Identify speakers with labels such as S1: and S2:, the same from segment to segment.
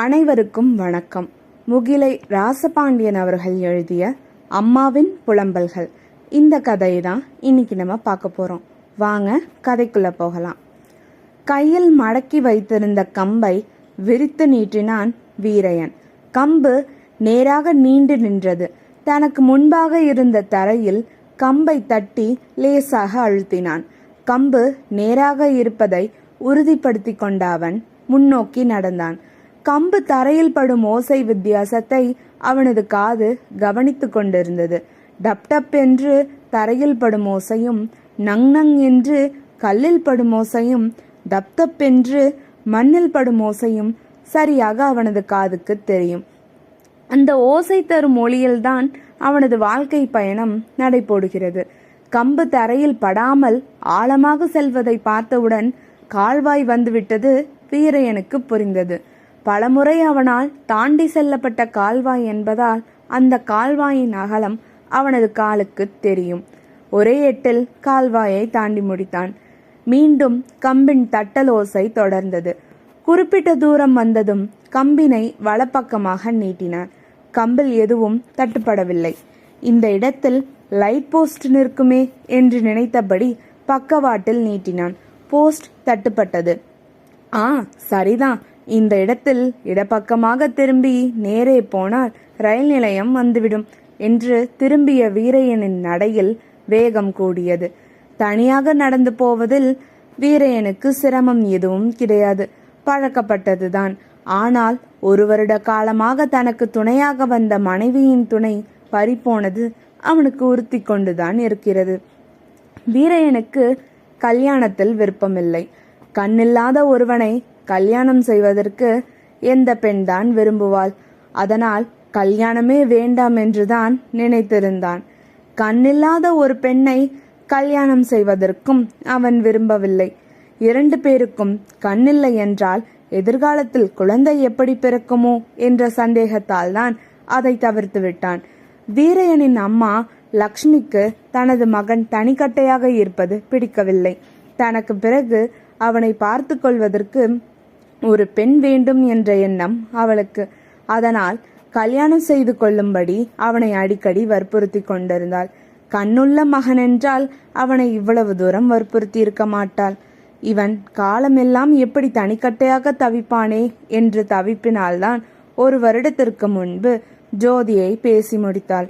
S1: அனைவருக்கும் வணக்கம். முகிலை ராசபாண்டியன் அவர்கள் எழுதிய அம்மாவின் புலம்பல்கள். இந்த கதையை தான் இன்னைக்கு நம்ம பார்க்க போறோம். வாங்க கதைக்குள்ள போகலாம். கையில் மடக்கி வைத்திருந்த கம்பை விரித்து நீட்டினான் வீரையன். கம்பு நேராக நீண்டு நின்றது. தனக்கு முன்பாக இருந்த தரையில் கம்பை தட்டி லேசாக அழுத்தினான். கம்பு நேராக இருப்பதை உறுதிப்படுத்தி கொண்ட அவன் முன்னோக்கி நடந்தான். கம்பு தரையில் படும் ஓசை வித்தியாசத்தை அவனது காது கவனித்து கொண்டிருந்தது. டப் டப் என்று தரையில் படும் ஓசையும் நங் நங் என்று கல்லில் படும் ஓசையும் தப் தப் என்று மண்ணில் படும் ஓசையும் சரியாக அவனது காதுக்கு தெரியும். அந்த ஓசை தரும் மொழியில்தான் அவனது வாழ்க்கை பயணம் நடைபோடுகிறது. கம்பு தரையில் படாமல் ஆழமாக செல்வதை பார்த்தவுடன் கால்வாய் வந்துவிட்டது வீரையனுக்கு புரிந்தது. பலமுறை அவனால் தாண்டி செல்லப்பட்ட கால்வாய் என்பதால் அந்த கால்வாயின் அகலம் அவனது காலுக்கு தெரியும். ஒரே எட்டில் கால்வாயை தாண்டி முடித்தான். மீண்டும் கம்பின் தட்டல் ஓசை தொடர்ந்தது. குறிப்பிட்ட தூரம் வந்ததும் கம்பினை வலப்பக்கமாக நீட்டினான் கம்பில் எதுவும் தட்டுப்படவில்லை. இந்த இடத்தில் லைட் போஸ்ட் நிற்குமே என்று நினைத்தபடி பக்கவாட்டில் நீட்டினான். போஸ்ட் தட்டுப்பட்டது. ஆ சரிதான். இந்த இடத்தில் இடப்பக்கமாக திரும்பி நேரே போனால் ரயில் நிலையம் வந்துவிடும் என்று திரும்பிய வீரையனின் நடையில் வேகம் கூடியது. தனியாக நடந்து போவதில் வீரையனுக்கு சிரமம் எதுவும் கிடையாது. பழக்கப்பட்டதுதான். ஆனால் ஒரு வருட காலமாக தனக்கு துணையாக வந்த மனைவியின் துணை பறிப்போனது அவனுக்கு உறுத்தி கொண்டுதான் இருக்கிறது. வீரையனுக்கு கல்யாணத்தில் விருப்பமில்லை. கண்ணில்லாத ஒருவனை கல்யாணம் செய்வதற்கு எந்த பெண்தான் விரும்புவாள்? அதனால் கல்யாணமே வேண்டாம் என்றுதான் நினைத்திருந்தான். கண்ணில்லாத ஒரு பெண்ணை கல்யாணம் செய்வதற்கும் அவன் விரும்பவில்லை. இரண்டு பேருக்கும் கண்ணில்லை என்றால் எதிர்காலத்தில் குழந்தை எப்படி பிறக்குமோ என்ற சந்தேகத்தால் தான் அதை தவிர்த்து விட்டான். வீரையனின் அம்மா லக்ஷ்மிக்கு தனது மகன் தனிக்கட்டையாக இருப்பது பிடிக்கவில்லை. தனக்கு பிறகு அவனை பார்த்து கொள்வதற்கு ஒரு பெண் வேண்டும் என்ற எண்ணம் அவளுக்கு. அதனால் கல்யாணம் செய்து கொள்ளும்படி அவனை அடிக்கடி வற்புறுத்தி கொண்டிருந்தாள். கண்ணுள்ள மகன் என்றால் அவனை இவ்வளவு தூரம் வற்புறுத்தி இருக்க மாட்டாள். இவன் காலமெல்லாம் எப்படி தனிக்கட்டையாக தவிப்பானே? என்று தவிப்பினால்தான் ஒரு வருடத்திற்கு முன்பு ஜோதியை பேசி முடித்தாள்.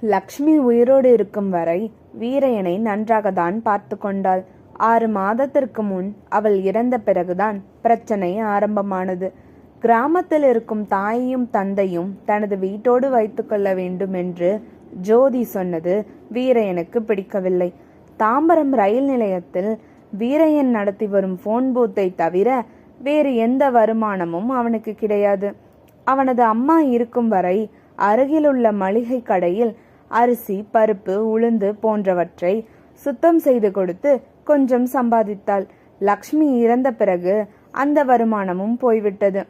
S1: லக்ஷ்மி உயிரோடு இருக்கும் வரை வீரையனை நன்றாகத்தான் பார்த்து கொண்டாள். ஆறு மாதத்திற்கு முன் அவள் இறந்த பிறகுதான் பிரச்சனை ஆரம்பமானது. கிராமத்தில் இருக்கும் தாயையும் தந்தையும் தனது வீட்டோடு வைத்துக்கொள்ள வேண்டும் என்று ஜோதி சொன்னது வீரையனுக்கு பிடிக்கவில்லை. தாம்பரம் ரயில் நிலையத்தில் வீரையன் நடத்தி வரும் போன் பூத்தை தவிர வேறு எந்த வருமானமும் அவனுக்கு கிடையாது. அவனது அம்மா இருக்கும் வரை அருகிலுள்ள மளிகை கடையில் அரிசி பருப்பு உளுந்து போன்றவற்றை சுத்தம் செய்து கொடுத்து கொஞ்சம் சம்பாதித்தாள். லக்ஷ்மி இறந்த பிறகு அந்த வருமானமும் போய்விட்டது.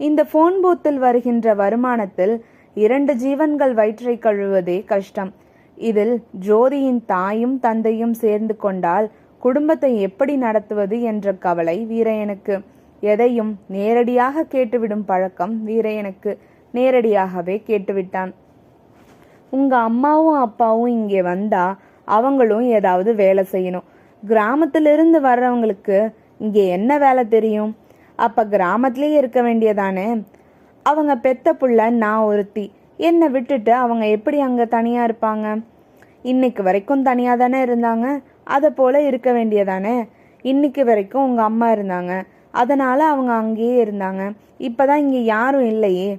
S1: இந்த போன் பூத்தில் வருகின்ற வருமானத்தில் இரண்டு ஜீவன்கள் வயிற்றை கழுவதே கஷ்டம். இதில் ஜோதியின் தாயும் தந்தையும் சேர்ந்து கொண்டால் குடும்பத்தை எப்படி நடத்துவது என்ற கவலை வீரையனுக்கு எதையும் நேரடியாக கேட்டுவிடும் பழக்கம் வீரையனுக்கு நேரடியாகவே கேட்டுவிட்டான். உங்க அம்மாவும் அப்பாவும் இங்கே வந்தா அவங்களும் ஏதாவது வேலை செய்யணும். கிராமத்திலிருந்து வர்றவங்களுக்கு இங்கே என்ன வேலை தெரியும்? அப்போ கிராமத்திலேயே இருக்க வேண்டியதானே? அவங்க பெத்த புள்ள நான் ஒருத்தி. என்னை விட்டுட்டு அவங்க எப்படி அங்கே தனியாக இருப்பாங்க? இன்னைக்கு வரைக்கும் தனியாக தானே இருந்தாங்க? அதை போல் இருக்க வேண்டியதானே? இன்னைக்கு வரைக்கும் உங்கள் அம்மா இருந்தாங்க. அதனால் அவங்க அங்கேயே இருந்தாங்க. இப்போ தான் இங்கே யாரும் இல்லையே.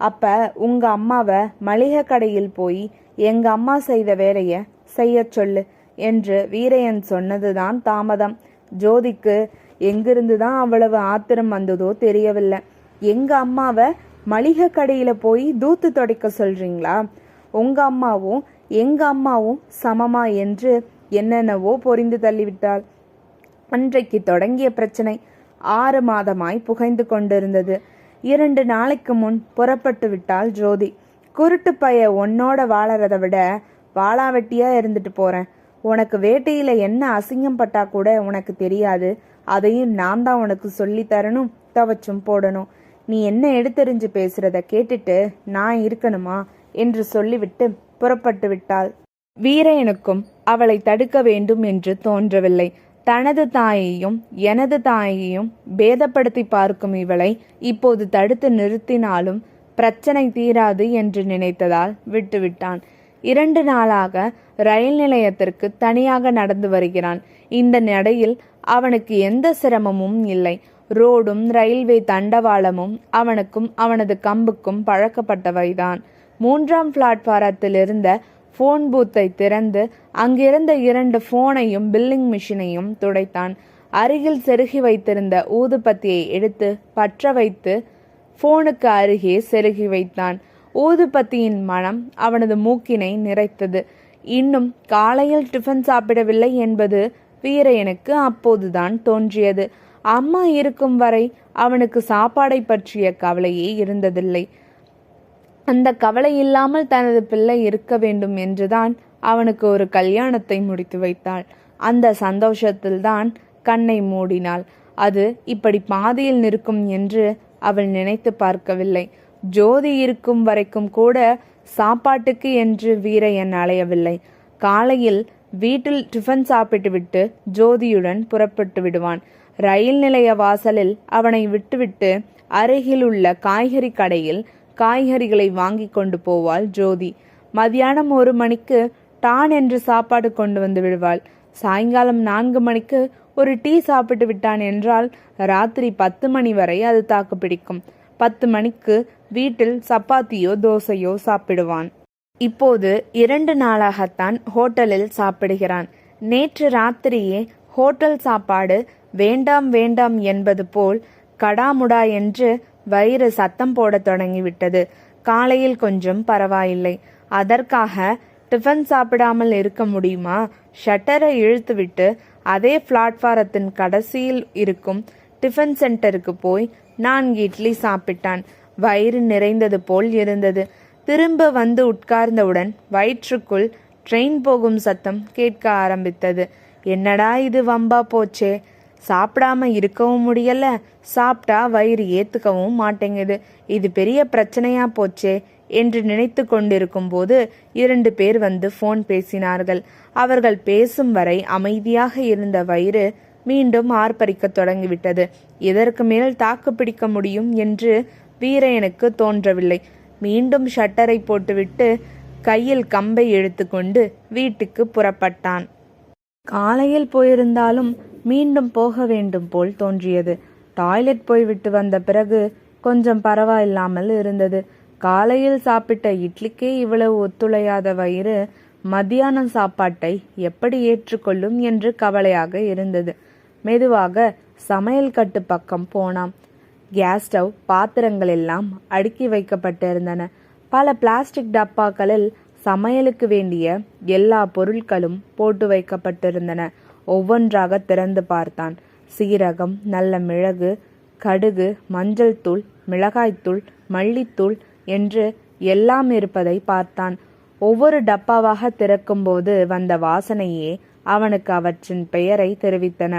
S1: அப்போ உங்கள் அம்மாவை மளிகை கடையில் போய் எங்கள் அம்மா செய்த வேலையை செய்ய சொல்லு. என்று வீரையன் சொன்னதுதான் தாமதம். ஜோதிக்கு எங்கிருந்து தான் அவ்வளவு ஆத்திரம் வந்ததோ தெரியவில்லை. எங்க அம்மாவை மளிகை கடையில போய் தூத்து துடைக்க சொல்றீங்களா? உங்க அம்மாவும் எங்க அம்மாவும் சமமா என்று என்னென்னவோ பொரிந்து தள்ளிவிட்டாள். அன்றைக்கு தொடங்கிய பிரச்சனை ஆறு மாதமாய் புகைந்து கொண்டிருந்தது. இரண்டு நாளைக்கு முன் புறப்பட்டு விட்டாள் ஜோதி. குருட்டு பைய உன்னோட வாழறதை விட வாளாவெட்டியா இருந்துட்டு போறேன். உனக்கு வேட்டையில என்ன அசிங்கம் பட்டா கூட உனக்கு தெரியாது. அதையும் நான் தான் உனக்கு சொல்லி தரணும் தவச்சும் போடணும். நீ என்ன எடுத்தெறிஞ்சு பேசுறத கேட்டுட்டு நான் இருக்கணுமா? என்று சொல்லிவிட்டு புறப்பட்டு விட்டாள். வீரையனுக்கும் அவளை தடுக்க வேண்டும் என்று தோன்றவில்லை. தனது தாயையும் எனது தாயையும் பேதப்படுத்தி பார்க்கும் இவளை இப்போது தடுத்து நிறுத்தினாலும் பிரச்சனை தீராது என்று நினைத்ததால் விட்டுவிட்டான். இரண்டு நாளாக ரயில் நிலையத்திற்கு தனியாக நடந்து வருகிறான். இந்த நடையில் அவனுக்கு எந்த சிரமமும் இல்லை. ரோடும் ரயில்வே தண்டவாளமும் அவனுக்கும் அவனது கம்புக்கும் பழக்கப்பட்டவைதான். மூன்றாம் பிளாட்பாரத்தில் இருந்த ஃபோன் பூத்தை திறந்து அங்கிருந்த இரண்டு ஃபோனையும் பில்லிங் மிஷினையும் துடைத்தான். அருகில் செருகி வைத்திருந்த ஊதுபத்தியை எடுத்து பற்ற வைத்து ஃபோனுக்கு அருகே செருகி வைத்தான். ஊதுபத்தியின் மனம் அவனது மூக்கினை நிறைத்தது. இன்னும் காலையில் டிஃபன் சாப்பிடவில்லை என்பது வீரையனுக்கு அப்போதுதான் தோன்றியது. அம்மா இருக்கும் வரை அவனுக்கு சாப்பாடை பற்றிய கவலையே இருந்ததில்லை. அந்த கவலை இல்லாமல் தனது பிள்ளை இருக்க வேண்டும் என்றுதான் அவனுக்கு ஒரு கல்யாணத்தை முடித்து வைத்தாள். அந்த சந்தோஷத்தில்தான் கண்ணை மூடினாள். அது இப்படி பாதியில் நிற்கும் என்று அவள் நினைத்து பார்க்கவில்லை. ஜோதி இருக்கும் வரைக்கும் கூட சாப்பாட்டுக்கு என்று வீரையன் அலையவில்லை. காலையில் வீட்டில் டிஃபன் சாப்பிட்டுவிட்டு ஜோதியுடன் புறப்பட்டு விடுவான். ரயில் நிலைய வாசலில் அவனை விட்டுவிட்டு அருகில் உள்ள காய்கறி கடையில் காய்கறிகளை வாங்கி கொண்டு போவாள் ஜோதி. மதியானம் ஒரு மணிக்கு டான் என்று சாப்பாடு கொண்டு வந்து விடுவாள். சாயங்காலம் நான்கு மணிக்கு ஒரு டீ சாப்பிட்டு விட்டான் என்றால் ராத்திரி பத்து மணி வரை அது தாக்கு பிடிக்கும். பத்து மணிக்கு வீட்டில் சப்பாத்தியோ தோசையோ சாப்பிடுவான். இப்போது இரண்டு நாளாகத்தான் ஹோட்டலில் சாப்பிடுகிறான். நேற்று ராத்திரியே ஹோட்டல் சாப்பாடு வேண்டாம் வேண்டாம் என்பது போல் கடாமுடா என்று வயிறு சத்தம் போடத் தொடங்கிவிட்டது. காலையில் கொஞ்சம் பரவாயில்லை. அதற்காக டிஃபன் சாப்பிடாமல் இருக்க முடியுமா? ஷட்டரை இழுத்துவிட்டு அதே பிளாட்ஃபாரத்தின் கடைசியில் இருக்கும் டிஃபன் சென்டருக்கு போய் நான்கு இட்லி சாப்பிட்டான். வயிறு நிறைந்தது போல் இருந்தது. திரும்ப வந்து உட்கார்ந்தவுடன் வயிற்றுக்குள் ட்ரெயின் போகும் சத்தம் கேட்க ஆரம்பித்தது. என்னடா இது வம்பா போச்சே? சாப்பிடாம இருக்கவும் முடியல. சாப்பிட்டா வயிறு ஏத்துக்கவும் மாட்டேங்குது. இது பெரிய பிரச்சனையா போச்சே? என்று நினைத்து கொண்டிருக்கும் போது இரண்டு பேர் வந்து ஃபோன் பேசினார்கள். அவர்கள் பேசும் வரை அமைதியாக இருந்த வயிறு மீண்டும் ஆர்ப்பரிக்க தொடங்கிவிட்டது. இதற்கு மேல் தாக்கு பிடிக்க முடியும் என்று வீரையனுக்கு தோன்றவில்லை. மீண்டும் ஷட்டரை போட்டுவிட்டு கையில் கம்பை இழுத்துக்கொண்டு வீட்டுக்கு புறப்பட்டான். காலையில் போயிருந்தாலும் மீண்டும் போக வேண்டும் போல் தோன்றியது. டாய்லெட் போய்விட்டு வந்த பிறகு கொஞ்சம் பரவாயில்லாமல் இருந்தது. காலையில் சாப்பிட்ட இட்லிக்கே இவ்வளவு ஒத்துழையாத வயிறு மத்தியான சாப்பாட்டை எப்படி ஏற்றுக்கொள்ளும் என்று கவலையாக இருந்தது. மெதுவாக சமையல் கட்டு பக்கம் போனாம் கேஸ் ஸ்டவ் பாத்திரங்கள் எல்லாம் அடுக்கி வைக்கப்பட்டிருந்தன. பல பிளாஸ்டிக் டப்பாக்களில் சமையலுக்கு வேண்டிய எல்லா பொருட்களும் போட்டு வைக்கப்பட்டிருந்தன. ஒவ்வொன்றாக திறந்து பார்த்தான். சீரகம் நல்ல மிளகு கடுகு மஞ்சள் தூள் மிளகாய்த்தூள் மல்லித்தூள் என்று எல்லாம் இருப்பதை பார்த்தான். ஒவ்வொரு டப்பாவாக திறக்கும்போது வந்த வாசனையே அவனுக்கு அவற்றின் பெயரை தெரிவித்தன.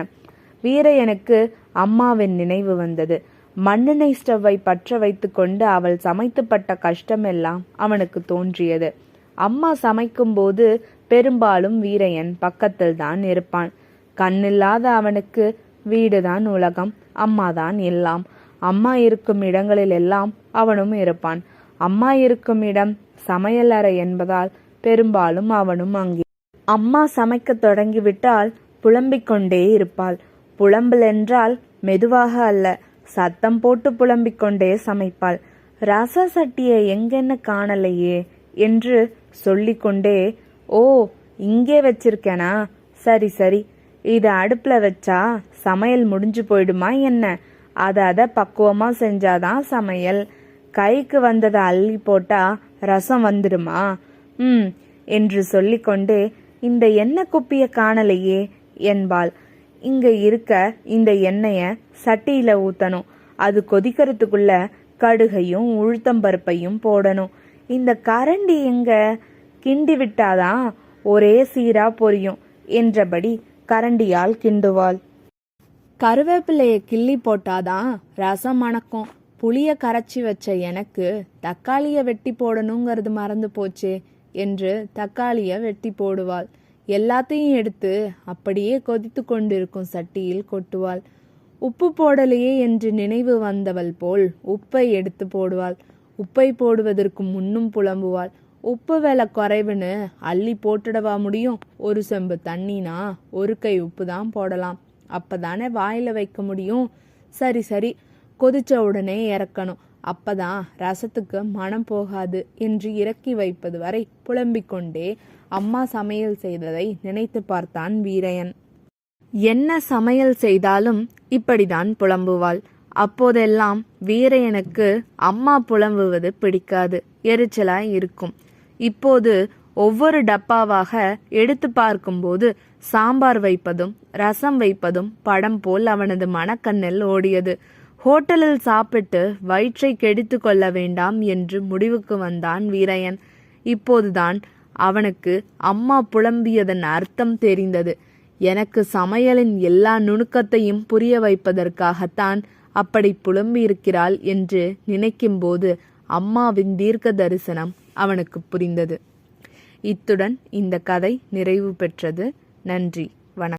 S1: வீரையனுக்கு அம்மாவின் நினைவு வந்தது. மண்ணெண்ணெய் ஸ்டவ்வை பற்ற வைத்து கொண்டு அவள் சமைத்துப்பட்ட கஷ்டமெல்லாம் அவனுக்கு தோன்றியது. அம்மா சமைக்கும்போது பெரும்பாலும் வீரையன் பக்கத்தில் தான் இருப்பான். கண்ணில்லாத அவனுக்கு வீடுதான் உலகம் அம்மாதான் எல்லாம். அம்மா இருக்கும் இடங்களில் எல்லாம் அவனும் இருப்பான். அம்மா இருக்கும் இடம் சமையல் அறை என்பதால் பெரும்பாலும் அவனும் அங்கே. அம்மா சமைக்கத் தொடங்கிவிட்டால் புலம்பிக் கொண்டே இருப்பாள். புலம்பல் என்றால் மெதுவாக அல்ல. சத்தம் போட்டு புலம்பிக் கொண்டே சமைப்பாள். ரச சட்டியை எங்கென்ன காணலையே என்று சொல்லிக்கொண்டே ஓ இங்கே வச்சிருக்கேனா? சரி சரி. இதை அடுப்பில் வச்சா சமையல் முடிஞ்சு போயிடுமா என்ன? அதை அதை பக்குவமாக செஞ்சாதான் சமையல். கைக்கு வந்ததை அள்ளி போட்டா ரசம் வந்துடுமா? ம் என்று சொல்லிக்கொண்டே இந்த எண்ணெய் குப்பியை காணலையே என்பாள். இங்க இருக்க இந்த எண்ணெய சட்டியில ஊத்தணும். அது கொதிக்கிறதுக்குள்ள கடுகையும் உளுத்தம்பருப்பையும் போடணும். இந்த கரண்டி எங்க? கிண்டி விட்டாதான் ஒரே சீரா பொரியும் என்றபடி கரண்டியால் கிண்டுவாள். கருவேப்பிலையை கிள்ளி போட்டாதான் ரசம் மணக்கும் புளிய கரைச்சி வச்ச எனக்கு தக்காளிய வெட்டி போடணுங்கிறது மறந்து போச்சே என்று தக்காளிய வெட்டி போடுவாள். எல்லாத்தையும் எடுத்து அப்படியே கொதித்து கொண்டிருக்கும் சட்டியில் கொட்டுவாள். உப்பு போடலையே என்று நினைவு வந்தவள் போல் உப்பை எடுத்து போடுவாள். உப்பை போடுவதற்கு முன்னும் புலம்புவாள். உப்பு விலை குறைவுன்னு அள்ளி போட்டுடவா முடியும்? ஒரு செம்பு தண்ணினா ஒரு கை உப்பு தான் போடலாம். அப்பதானே வாயில வைக்க முடியும்? சரி சரி கொதிச்ச உடனே இறக்கணும். அப்பதான் ரசத்துக்கு மனம் போகாது என்று இறக்கி வைப்பது வரை புலம்பிக் கொண்டே அம்மா சமையல் செய்ததை நினைத்து பார்த்தான் வீரையன். என்ன சமையல் செய்தாலும் இப்படிதான் புலம்புவாள். அப்போதெல்லாம் வீரையனுக்கு அம்மா புலம்புவது பிடிக்காது எரிச்சலாய் இருக்கும். இப்போது ஒவ்வொரு டப்பாவாக எடுத்து பார்க்கும்போது சாம்பார் வைப்பதும் ரசம் வைப்பதும் படம் போல் அவனது மனக்கண்ணில் ஓடியது. ஹோட்டலில் சாப்பிட்டு வயிற்றை கெடித்து கொள்ள வேண்டாம் என்று முடிவுக்கு வந்தான் வீரையன். இப்போதுதான் அவனுக்கு அம்மா புலம்பியதன் அர்த்தம் தெரிந்தது. எனக்கு சமையலின் எல்லா நுணுக்கத்தையும் புரிய வைப்பதற்காகத்தான் அப்படி புலம்பியிருக்கிறாள் என்று நினைக்கும்போது அம்மாவின் தீர்க்க தரிசனம் அவனுக்கு புரிந்தது. இத்துடன் இந்த கதை நிறைவு பெற்றது. நன்றி.